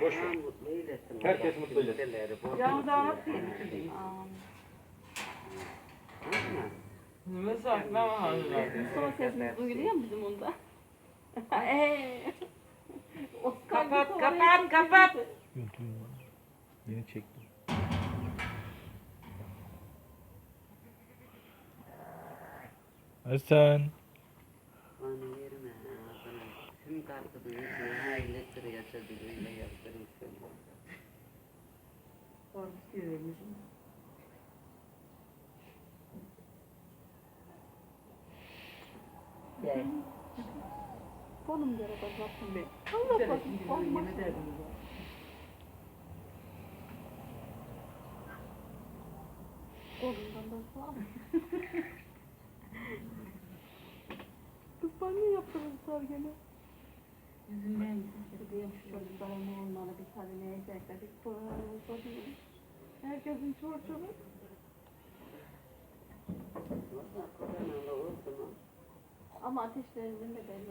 Boş ver. mutlu eylesin. Herkes mutlu eylesin. versin. anlat değil. Ama Ne saklama hala. Mustafa sesimiz duyuluyor mu bizim onda? Kapat, kapat, kapat. çekti. Götürüyorum. Yeni çektim. Hasan. bana yerine tüm kalkıdın içine haylettir yaşadı böyle yaptırım seni. Gel. Konum göre baktım be. Allah bakın. Olmaz. Kolumdan da sağ Kız banyo yaptırmışlar gene. Çocukların olmalı bir tabii ne yiyecekler. Bir kurallar olsa diyorum. Herkesin çocuğu. Ama ateşlerinden de belli